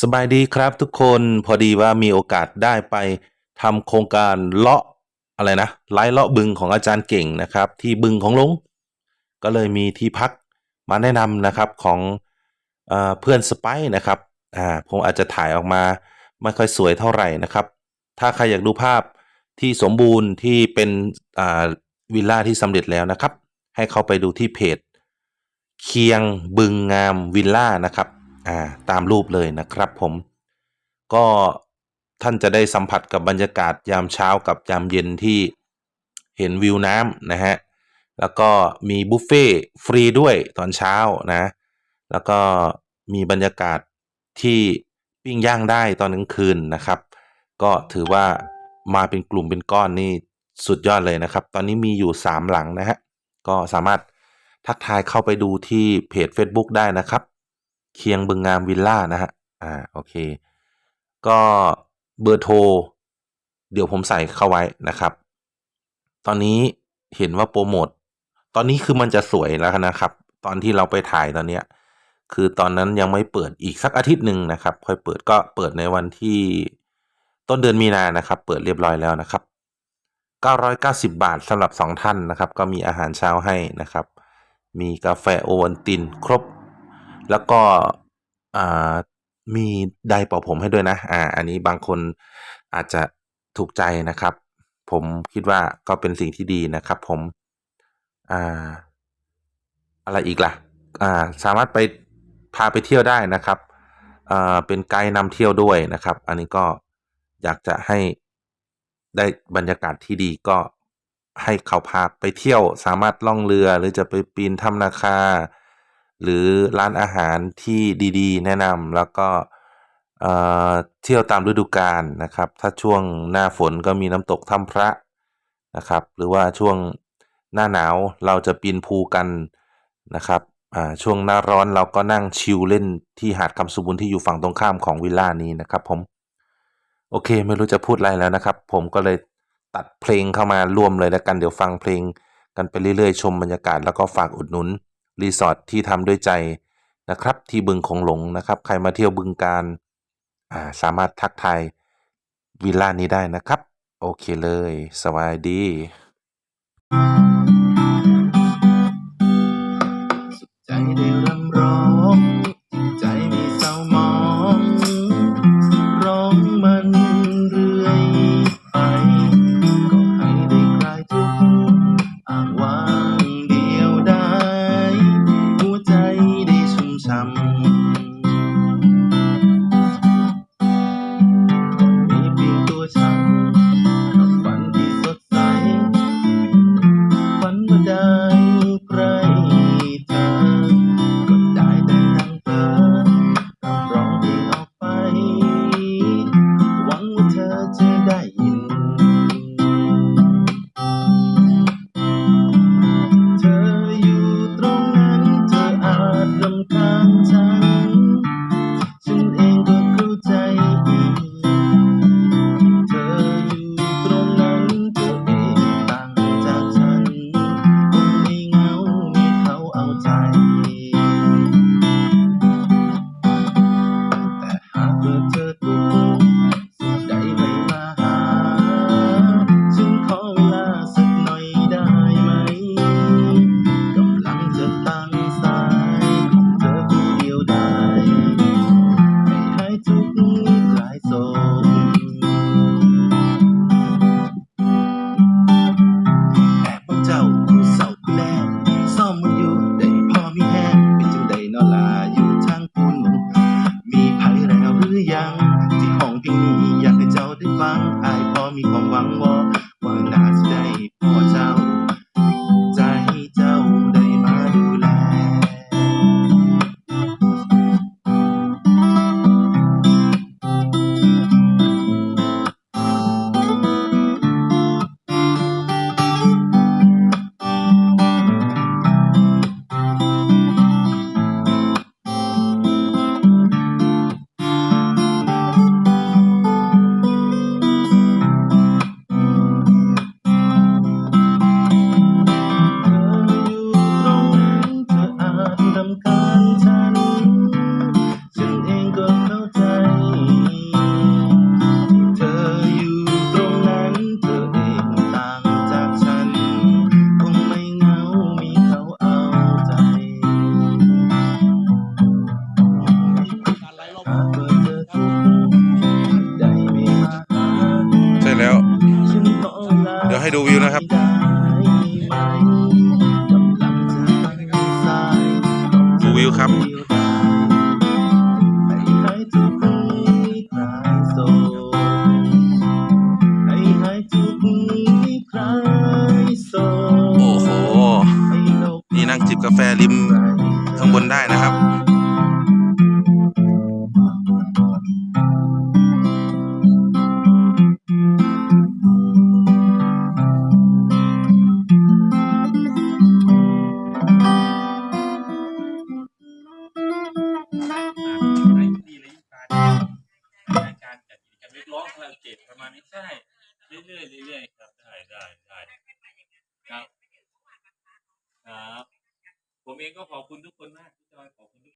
สบายดีครับทุกคนพอดีว่ามีโอกาสได้ไปทำโครงการเลาะอะไรนะไล่เลาะบึงของอาจารย์เก่งนะครับ ที่บึงของหลงก็เลยมีที่พักมาแนะนำนะครับของเอเพื่อนสไปนะครับอ่าผมอาจจะถ่ายออกมาไม่ค่อยสวยเท่าไหร่นะครับ ถ้าใครอยากดูภาพที่สมบูรณ์ที่เป็นอ่าวิลล่าที่สำเร็จแล้วนะครับ ให้เข้าไปดูที่เพจ เคียงบึงงามวิลล่านะครับ อ่าตามรูปเลยนะครับผม ก็ท่านจะได้สัมผัสกับบรรยากาศยามเช้ากับยามเย็นที่เห็นวิวน้ำนะฮะ แล้วก็มีบุฟเฟ่ต์ฟรีด้วยตอนเช้านะ แล้วก็มีบรรยากาศที่ปิ้งย่างได้ตอนกลางคืนนะครับ ก็ถือว่ามาเป็นกลุ่มเป็นก้อนนี่สุดยอดเลยนะครับ ตอนนี้มีอยู่ 3 หลังนะฮะ ก็สามารถทักทายเข้าไปดูที่เพจ Facebook ได้นะครับ เคียงบึงงามวิลล่านะฮะ อ่า โอเค ก็เบอร์โทร เดี๋ยวผมใส่เข้าไว้นะครับ ตอนนี้เห็นว่าโปรโมท ตอนนี้คือมันจะสวยแล้วนะครับ ตอนที่เราไปถ่ายตอนเนี้ย คือตอนนั้นยังไม่เปิดอีกสักอาทิตย์หนึ่งนะครับ ค่อยเปิดก็เปิดในวันที่ต้นเดือนมีนานะครับ เปิดเรียบร้อยแล้วนะครับ 990 บาทสำหรับ 2 ท่านนะครับ ก็มีอาหารเช้าให้นะครับ มีกาแฟโอวัลตินครบ แล้วก็มีไดร์เป่าผมให้ด้วยนะ อ่า อันนี้บางคนอาจจะถูกใจนะครับ ผมคิดว่าก็เป็นสิ่งที่ดีนะครับผม อ่า อะไรอีกล่ะ อ่า สามารถไปพาไปเที่ยวได้นะครับ อ่า เป็นไกด์นำเที่ยวด้วยนะครับ อันนี้ก็อยากจะให้ได้บรรยากาศที่ดีก็ให้เขาพาไปเที่ยว สามารถล่องเรือหรือจะไปปีนถ้ำนาคา หรือร้านอาหารที่ดีๆ แนะนำแล้วก็เอ่อเที่ยวตามฤดูกาลนะครับ ถ้าช่วงหน้าฝนก็มีน้ำตกถ้ำพระนะครับ หรือว่าช่วงหน้าหนาวเราจะปีนภูกันนะครับอ่าช่วงหน้าร้อนเราก็นั่งชิลเล่นที่หาดคำสุบุญที่อยู่ฝั่งตรงข้ามของวิลล่านี้นะครับผมโอเคไม่รู้จะพูดอะไรแล้วนะครับ ผมก็เลยตัดเพลงเข้ามารวมเลยแล้วกันเดี๋ยวฟังเพลงกันไปเรื่อยๆ ชมบรรยากาศแล้วก็ฝากอุดหนุน รีสอร์ทที่ทำด้วยใจนะครับ ที่บึงของหลงนะครับ ใครมาเที่ยวบึงการอ่าสามารถทักทายวิลล่านี้ได้นะครับ โอเคเลย สวัสดี เงนี้อยากให้เจ้าได้ฟังอายพอมีความหวังวอ ให้ดูวิวนะครับได้ไหมกำลังจะตั้งสายดูวิวครับให้หายทุกข์ให้คลายโศกให้หายทุกข์ให้คลายโศกโอ้โหให้โลกนี่นั่งจิบกาแฟริมข้างบนได้นะครับ ร้องคาราโอเกะประมาณนี้ใช่เรื่อยๆเรื่อยๆครับได้ได้ได้ครับ ครับ ผมเองก็ขอบคุณทุกคนมากที่จอยขอบคุณทุก